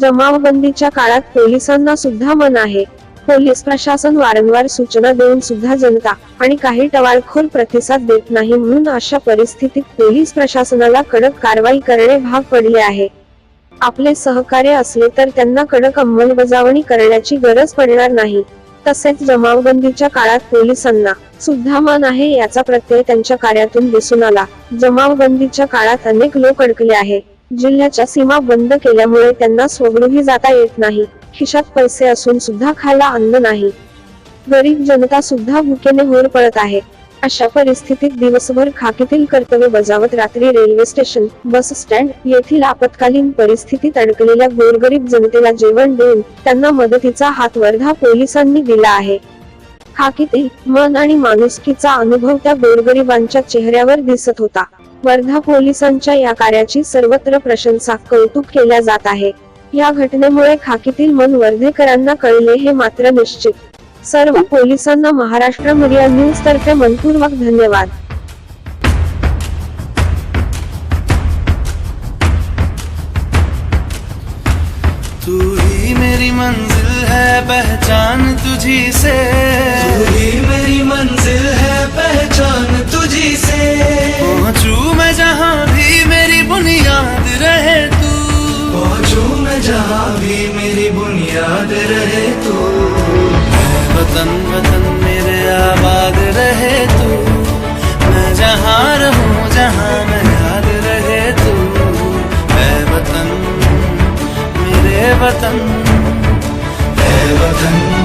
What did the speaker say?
जमावबंदीच्या काळात पोलिसांना सुद्धा मन आहे. पोलीस प्रशासन वारंवार सूचना देऊन सुद्धा जनता आणि काही टवाळखोर प्रतिसाद देत नाही म्हणून अशा परिस्थितीत पोलीस प्रशासनाला कडक कारवाई करणे भाग पडले आहे. आपले सहकार्य असले तर त्यांना कडक अंमलबजावणी करण्याची गरज पडणार नाही. तसेच जमावबंदीच्या काळात पोलिसांना सुद्धा मान आहे याचा प्रत्यय त्यांच्या कार्यातून दिसून आला. जमावबंदीच्या काळात अनेक लोक अडकले आहे जिल्ह्याच्या सीमा बंद केल्यामुळे त्यांना स्वगृही जाता येत नाही. खिशात पैसे असून सुद्धा खायला अन्न नाही. गरीब जनता सुद्धा भुकेने होर पडत आहे. अशा परिस्थितीत दिवसभर खाकीतील कर्तव्य बजावत रात्री रेल्वे स्टेशन बस स्टँड येथील आपत्कालीन परिस्थितीत अडकलेल्या गोरगरीब जनतेला जेवण देऊन त्यांना मदतीचा हात वर्धा पोलिसांनी दिला आहे. खाकीतील मन आणि माणुसकीचा अनुभव त्या गोरगरिबांच्या चेहऱ्यावर दिसत होता. वर्धा पोलिसांच्या या कार्याची सर्वत्र प्रशंसा कौतुक केल्या जात आहे. या घटनेमुळे खाकीतील मन वर्धेकरांना कळले हे मात्र निश्चित. सर्व पोलिसांना महाराष्ट्र मीडिया न्यूज तर्फे मनपूर्वक धन्यवाद. तू ही मेरी मंजिल है पहचान तुझी से। जहाँ भी मेरी बुनियाद रहे तू। मैं वतन वतन मेरे आबाद रहे तू। मैं जहाँ रहूँ जहाँ मैं याद रहे तू। मैं वतन मेरे वतन। है वतन।